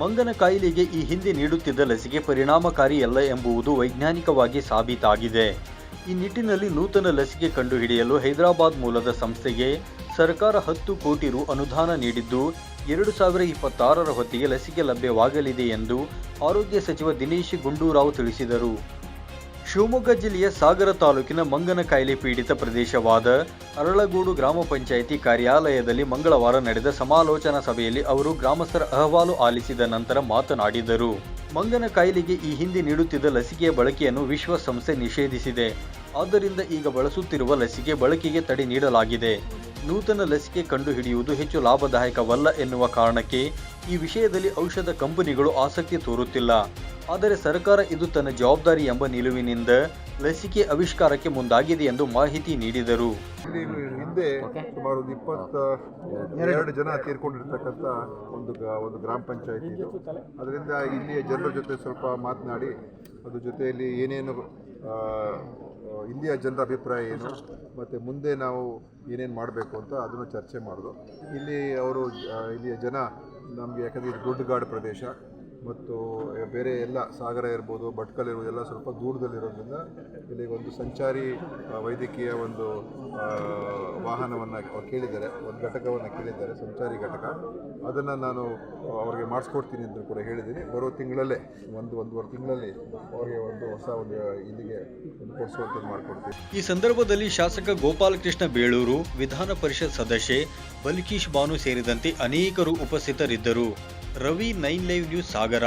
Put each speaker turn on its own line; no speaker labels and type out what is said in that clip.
ಮಂಗನ ಕಾಯಿಲೆಗೆ ಈ ಹಿಂದೆ ನೀಡುತ್ತಿದ್ದ ಲಸಿಕೆ ಪರಿಣಾಮಕಾರಿಯಲ್ಲ ಎಂಬುದು ವೈಜ್ಞಾನಿಕವಾಗಿ ಸಾಬೀತಾಗಿದೆ. ಈ ನಿಟ್ಟಿನಲ್ಲಿ ನೂತನ ಲಸಿಕೆ ಕಂಡುಹಿಡಿಯಲು ಹೈದರಾಬಾದ್ ಮೂಲದ ಸಂಸ್ಥೆಗೆ ಸರ್ಕಾರ ಹತ್ತು ಕೋಟಿ ರು ಅನುದಾನ ನೀಡಿದ್ದು, ಎರಡು ಸಾವಿರ ಇಪ್ಪತ್ತಾರರ ಹೊತ್ತಿಗೆ ಲಸಿಕೆ ಲಭ್ಯವಾಗಲಿದೆ ಎಂದು ಆರೋಗ್ಯ ಸಚಿವ ದಿನೇಶ್ ಗುಂಡೂರಾವ್ ತಿಳಿಸಿದರು. ಶಿವಮೊಗ್ಗ ಜಿಲ್ಲೆಯ ಸಾಗರ ತಾಲೂಕಿನ ಮಂಗನ ಕಾಯಿಲೆ ಪೀಡಿತ ಪ್ರದೇಶವಾದ ಅರಳಗೋಡು ಗ್ರಾಮ ಪಂಚಾಯಿತಿ ಕಾರ್ಯಾಲಯದಲ್ಲಿ ಮಂಗಳವಾರ ನಡೆದ ಸಮಾಲೋಚನಾ ಸಭೆಯಲ್ಲಿ ಅವರು ಗ್ರಾಮಸ್ಥರ ಅಹವಾಲು ಆಲಿಸಿದ ನಂತರ ಮಾತನಾಡಿದರು. ಮಂಗನ ಕಾಯಿಲೆಗೆ ಈ ಹಿಂದೆ ನೀಡುತ್ತಿದ್ದ ಲಸಿಕೆಯ ಬಳಕೆಯನ್ನು ವಿಶ್ವಸಂಸ್ಥೆ ನಿಷೇಧಿಸಿದೆ. ಆದ್ದರಿಂದ ಈಗ ಬಳಸುತ್ತಿರುವ ಲಸಿಕೆ ಬಳಕೆಗೆ ತಡೆ ನೀಡಲಾಗಿದೆ. ನೂತನ ಲಸಿಕೆ ಕಂಡುಹಿಡಿಯುವುದು ಹೆಚ್ಚು ಲಾಭದಾಯಕವಲ್ಲ ಎನ್ನುವ ಕಾರಣಕ್ಕೆ ಈ ವಿಷಯದಲ್ಲಿ ಔಷಧ ಕಂಪನಿಗಳು ಆಸಕ್ತಿ ತೋರುತ್ತಿಲ್ಲ. ಆದರೆ ಸರ್ಕಾರ ಇದು ತನ್ನ ಜವಾಬ್ದಾರಿ ಎಂಬ ನಿಲುವಿನಿಂದ ಲಸಿಕೆ ಆವಿಷ್ಕಾರಕ್ಕೆ ಮುಂದಾಗಿದೆ ಎಂದು ಮಾಹಿತಿ ನೀಡಿದರು.
ಇಲ್ಲಿ ಹಿಂದೆ ಸುಮಾರು ಒಂದು ಇಪ್ಪತ್ತ ಎರಡು ಜನ ತೀರ್ಕೊಂಡಿರ್ತಕ್ಕಂಥ ಒಂದು ಗ- ಒಂದು ಗ್ರಾಮ ಪಂಚಾಯತ್ ಇದು. ಅದರಿಂದ ಇಲ್ಲಿಯ ಜನರ ಜೊತೆ ಸ್ವಲ್ಪ ಮಾತನಾಡಿ ಅದ್ರ ಜೊತೆಯಲ್ಲಿ ಏನೇನು ಇಲ್ಲಿಯ ಜನರ ಅಭಿಪ್ರಾಯ ಏನು ಮತ್ತು ಮುಂದೆ ನಾವು ಏನೇನು ಮಾಡಬೇಕು ಅಂತ ಅದನ್ನು ಚರ್ಚೆ ಮಾಡಿದ್ರು ಇಲ್ಲಿ ಅವರು ಇಲ್ಲಿಯ ಜನ ನಮಗೆ ಯಾಕಂದರೆ ಇದು ಗುಡ್ಡಗಾಡು ಪ್ರದೇಶ. ಮತ್ತು ಬೇರೆ ಎಲ್ಲ ಸಾಗರ ಇರ್ಬೋದು ಭಟ್ಕಲ್ ಇರ್ಬೋದು, ಎಲ್ಲ ಸ್ವಲ್ಪ ದೂರದಲ್ಲಿರೋದ್ರಿಂದ ಇಲ್ಲಿ ಒಂದು ಸಂಚಾರಿ ವೈದ್ಯಕೀಯ ಒಂದು ವಾಹನವನ್ನು ಕೇಳಿದ್ದಾರೆ, ಒಂದು ಘಟಕವನ್ನು ಕೇಳಿದ್ದಾರೆ, ಸಂಚಾರಿ ಘಟಕ. ಅದನ್ನು ನಾನು ಅವರಿಗೆ ಮಾಡಿಸ್ಕೊಡ್ತೀನಿ ಅಂತ ಕೂಡ ಹೇಳಿದ್ದೀನಿ. ಬರೋ ತಿಂಗಳಲ್ಲೇ, ಒಂದು, ಒಂದೂವರೆ ತಿಂಗಳಲ್ಲಿ ಅವರಿಗೆ ಒಂದು ಹೊಸ ಒಂದು ಇಲ್ಲಿಗೆ ಕೊಡಿಸುವಂಥದ್ದು ಮಾಡಿಕೊಡ್ತೀನಿ.
ಈ ಸಂದರ್ಭದಲ್ಲಿ ಶಾಸಕ ಗೋಪಾಲಕೃಷ್ಣ ಬೇಳೂರು, ವಿಧಾನ ಪರಿಷತ್ ಸದಸ್ಯೆ ಬಲ್ಕೀಶ್ ಬಾನು ಸೇರಿದಂತೆ ಅನೇಕರು ಉಪಸ್ಥಿತರಿದ್ದರು. Ravi nine live news Sagara.